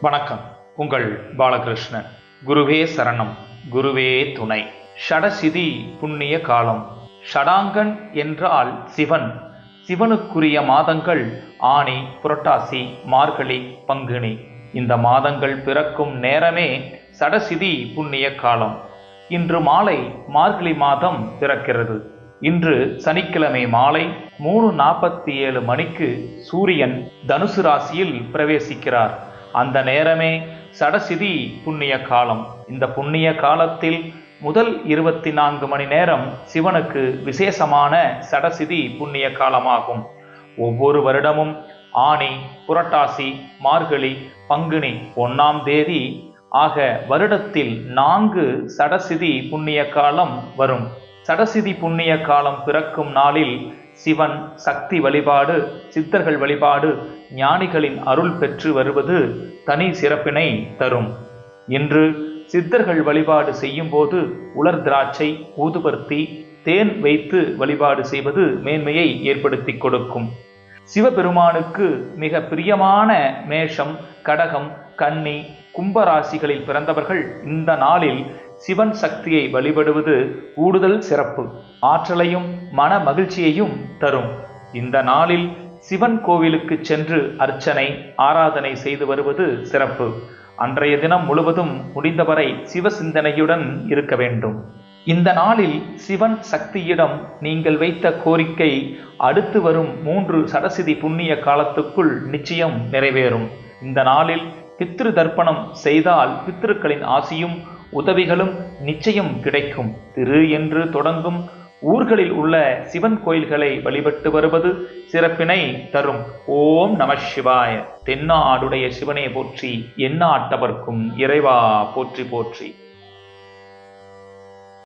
வணக்கம். உங்கள் பாலகிருஷ்ணன். குருவே சரணம் குருவே துணை. ஷடசிதி புண்ணிய காலம். ஷடாங்கன் என்றால் சிவன். சிவனுக்குரிய மாதங்கள் ஆனி புரட்டாசி மார்கழி பங்குனி. இந்த மாதங்கள் பிறக்கும் நேரமே சடசிதி புண்ணிய காலம். இன்று மாலை மார்கழி மாதம் பிறக்கிறது. இன்று சனிக்கிழமை மாலை மூணு நாற்பத்தி ஏழு மணிக்கு சூரியன் தனுசு ராசியில் பிரவேசிக்கிறார். அந்த நேரமே சடசிதி புண்ணிய காலம். இந்த புண்ணிய காலத்தில் முதல் இருபத்தி நான்கு மணி நேரம் சிவனுக்கு விசேஷமான சடசிதி புண்ணிய காலமாகும். ஒவ்வொரு வருடமும் ஆனி புரட்டாசி மார்கழி பங்குனி ஒன்னாம் தேதி ஆக வருடத்தில் நான்கு சடசிதி புண்ணிய காலம் வரும். சடசிதி புண்ணிய காலம் பிறக்கும் நாளில் சிவன் சக்தி வழிபாடு சித்தர்கள் வழிபாடு ஞானிகளின் அருள் பெற்று வருவது தனி சிறப்பினை தரும். இன்று சித்தர்கள் வழிபாடு செய்யும்போது உலர் திராட்சை ஊதுபர்த்தி தேன் வைத்து வழிபாடு செய்வது மேன்மையை ஏற்படுத்தி கொடுக்கும். சிவபெருமானுக்கு மிக பிரியமான மேஷம் கடகம் கன்னி கும்பராசிகளில் பிறந்தவர்கள் இந்த நாளில் சிவன் சக்தியை வழிபடுவது கூடுதல் சிறப்பு. ஆற்றலையும் மன மகிழ்ச்சியையும் தரும். இந்த நாளில் சிவன் கோவிலுக்கு சென்று அர்ச்சனை ஆராதனை செய்து வருவது சிறப்பு. அன்றைய தினம் முழுவதும் முடிந்தவரை சிவ சிந்தனையுடன் இருக்க வேண்டும். இந்த நாளில் சிவன் சக்தியிடம் நீங்கள் வைத்த கோரிக்கை அடுத்து வரும் மூன்று சரஸ்வதி புண்ணிய காலத்துக்குள் நிச்சயம் நிறைவேறும். இந்த நாளில் பித்ரு தர்ப்பணம் செய்தால் பித்ருக்களின் ஆசியும் உதவிகளும் நிச்சயம் கிடைக்கும். திரு என்று தொடங்கும் ஊர்களில் உள்ள சிவன் கோயில்களை வழிபட்டு வருவது சிறப்பினை தரும். ஓம் நம சிவாய. தென்னாடுடைய சிவனே போற்றி எண்ணாட்டவர்க்கும் இறைவா போற்றி போற்றி.